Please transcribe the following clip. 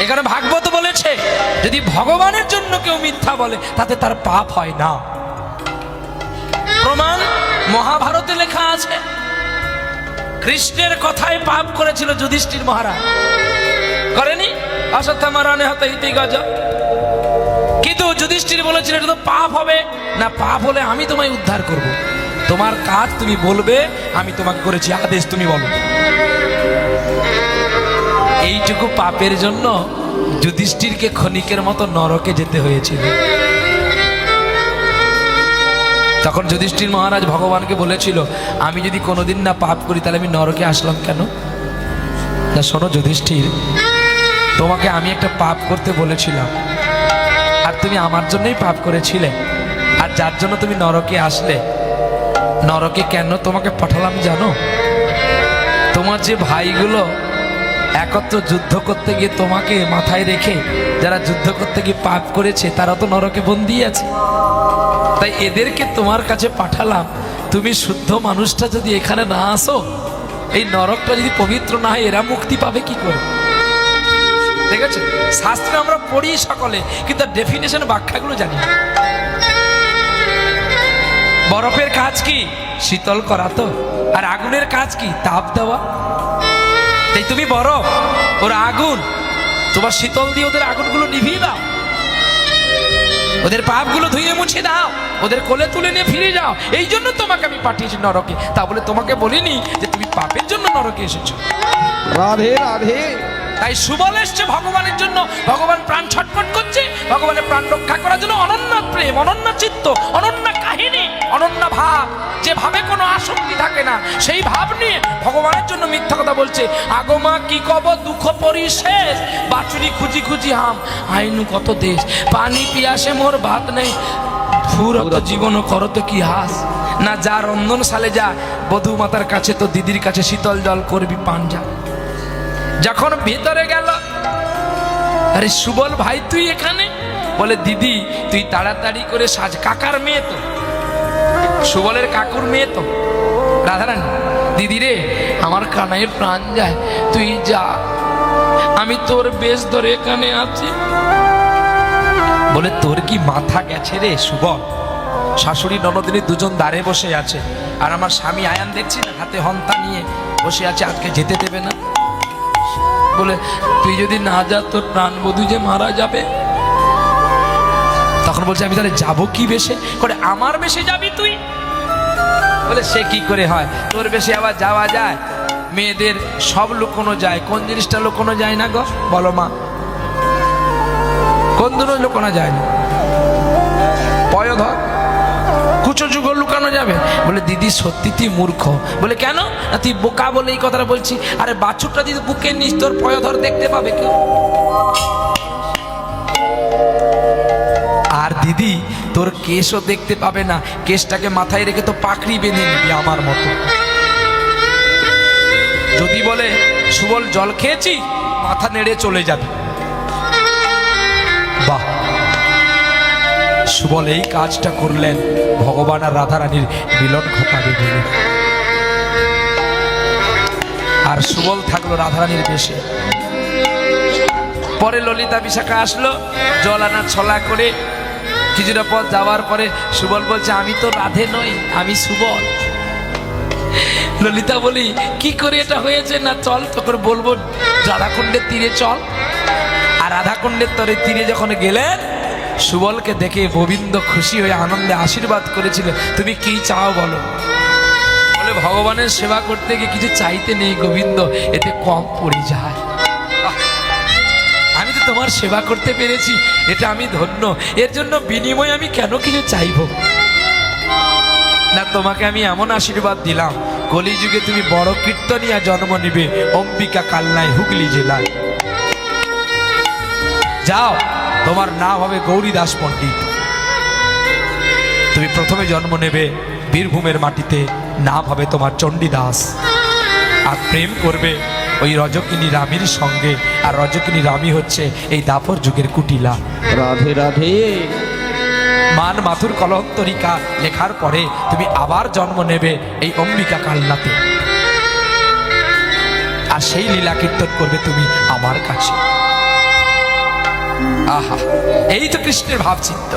এখানে ভাগবত বলেছে, যদি ভগবানের জন্য কেউ মিথ্যা বলে, তাতে তার পাপ হয় না। প্রমাণ মহাভারতে লেখা আছে। কৃষ্ণের কথায় পাপ করেছিল যুধিষ্ঠির মহারাজ। করেনি? অশ্বত্থামারণে হতে ইতি গজ। কিন্তু যুধিষ্ঠির বলেছিল, এটা তো পাপ হবে। না, পাপ হলে আমি তোমায় উদ্ধার করব। তোমার কাজ তুমি বলবে, আমি তোমাকে করেছি আদেশ, তুমি বলো। এইটুকু পাপের জন্য যুধিষ্ঠিরকে ক্ষণিকের মতো নরকে যেতে হয়েছিল। তখন যুধিষ্ঠির মহারাজ ভগবানকে বলেছিল, আমি যদি কোনোদিন না পাপ করি, তাহলে আমি নরকে আসলাম কেন? না, শোনো যুধিষ্ঠির, তোমাকে আমি একটা পাপ করতে বলেছিলাম, আর তুমি আমার জন্যই পাপ করেছিলে, আর যার জন্য তুমি নরকে আসলে, নরকে কেন তোমাকে পাঠালাম জানো? তোমার যে ভাইগুলো একত্র যুদ্ধ করতে গিয়ে তোমাকে মাথায় রেখে, যারা যুদ্ধ করতে গিয়ে পাপ করেছে, তারা তো নরকে বন্দি আছে। তাই এদেরকে তোমার কাছে পাঠালাম। তুমি শুদ্ধ মানুষটা যদি এখানে না আসো, এই নরকটা যদি পবিত্র না হয়, এরা মুক্তি পাবে কি করে? ঠিক আছে? শাস্ত্রে আমরা পড়ি সকলে, কিন্তু ডেফিনেশন ব্যাখ্যাগুলো জানি। বরফের কাজ কি? শীতল করা তো। আর আগুনের কাজ কি? তাপ দেওয়া। তাই তুমি বরফ ওরা আগুন। তোমার শীতল দিয়ে ওদের আগুনগুলো নিভিয়ে দাও। ওদের পাপগুলো ধুয়ে মুছে দাও। ওদের কোলে তুলে নিয়ে ফিরে যাও। এই জন্য তোমাকে আমি পাঠিয়েছি নরকে। তা বলে তোমাকে বলিনি যে তুমি পাপের জন্য নরকে এসেছ। রাধে রাধে। তাই সুবল এসছে ভগবানের জন্য। ভগবান প্রাণ ছটফট করছে, ভগবানের প্রাণ রক্ষা করার জন্য অনন্য প্রেম, অনন্য চিত্ত, অনন্য কাহিনী, অনন্য ভাব। যেভাবে কোনো আসক্তি থাকে না, সেই ভাব নিয়ে ভগবানের জন্য মিথ্যা কথা বলছে। আগমা কি কব? দুঃখ পরিশেষ। বাছুরি খুঁজি খুঁজি হাম। আইনু কত দেশ? পানি পিয়াসে মোর ভাত নেই। ফুরত জীবন করত কি হাস? না যা রন্ধন সালে যা। বধূ মাতার কাছে তো দিদির কাছে শীতল জল করবি পান যা যখন ভেতরে গেল, আরে সুবল ভাই, তুই এখানে? বলে, দিদি, তুই তাড়াতাড়ি করে সাজ, কাকার মেয়ে তো। সুবলের কাকুর মেয়ে তো। রাধারানী, দিদি রে, আমার কানাইয়ের প্রাণ যায়, তুই যা। আমি তোর বেশ ধরে এখানে আছি। বলে, তোর কি মাথা গেছে রে, সুবল? শাশুড়ি ননদিনী দুজন দাঁড়ে বসে আছে, আর আমার স্বামী আয়ান দেখছি না, হাতে হন্তা নিয়ে বসে আছে, আজকে যেতে দেবে না? বলে, তুই যদি না যা, তোর প্রাণবধূ যে মারা যাবে। তখন বলছে, আমি তাহলে যাব কি বেশে? করে, আমার বেশে যাবি তুই? বলে, সে কি করে হয়? তোর বেশে আবার যাওয়া যায়? মেয়েদের সব লুকোনো যায়। কোন জিনিসটা লুকোনো যায় না গো? বলো মা। কোন দুটো লুকোনো যায় না? পয়ধর কুচো যুগ লুকানো যাবে? বলে, দিদি, সত্যি তুই মূর্খ। বলে, কেন? না, তুই বোকা বলে এই কথাটা বলছি। আরে, বাছুরটা যদি বুকে নিস তোর পয়ধর দেখতে পাবে কেউ? আর দিদি, তোর কেশও দেখতে পাবে না। কেশটাকে মাথায় রেখে তো পাকড়ি বেঁধে নিবি আমার মতো। যদি বলে, সুবল, জল খেয়েছি? মাথা নেড়ে চলে যাবে। সুবল এই কাজটা করলেন। ভগবান আর রাধারানীর মিলন ঘটাবে বলে আর সুবল থাকল রাধারানীর বেশে। পরে ললিতা বিশাখা আসলো, জল আনা ছলা করে কিছুটা পথ যাওয়ার পরে সুবল বলছে, আমি তো রাধে নই, আমি সুবল। ললিতা বলি, কি করে এটা হয়েছে? না, চল তখন বলব, রাধাকুণ্ডের তীরে চল। আর রাধাকুণ্ডের তরে তীরে যখন গেলেন সুবলকে দেখে গোবিন্দ খুশি হয়ে আনন্দে আশীর্বাদ করেছিল। তুমি কি চাও বলো? বলে ভগবানের সেবা করতে গিয়ে কিছু চাইতে নেই গোবিন্দ, এতে কম পড়ে যায়। আমি তো তোমার সেবা করতে পেরেছি, এটা আমি ধন্য। এর জন্য বিনিময়ে আমি কেন কিছু চাইব? না, তোমাকে আমি এমন আশীর্বাদ দিলাম, কলিযুগে তুমি বড় কীর্তনিয়া জন্ম নিবে, অম্বিকা কালনায় হুগলি জেলায়। যাও। তোমার নাম হবে গৌরী দাস পণ্ডিত। তুমি প্রথমে জন্ম নেবে বীরভূমের মাটিতে নাম হবে তোমার চণ্ডীদাস। আর প্রেম করবে ওই রজকিনী রামীর সঙ্গে। আর রজকিনী রামী হচ্ছে এই দাপর যুগের কুটিলা। রাধে রাধে। মান মাথুর কলন্তরিকা লেখার পরে তুমি আবার জন্ম নেবে এই অম্বিকা কালনাতে। আর সেই লীলা কীর্তন করবে তুমি আমার কাছে। আহা এই তো কৃষ্ণের ভাবচিত্র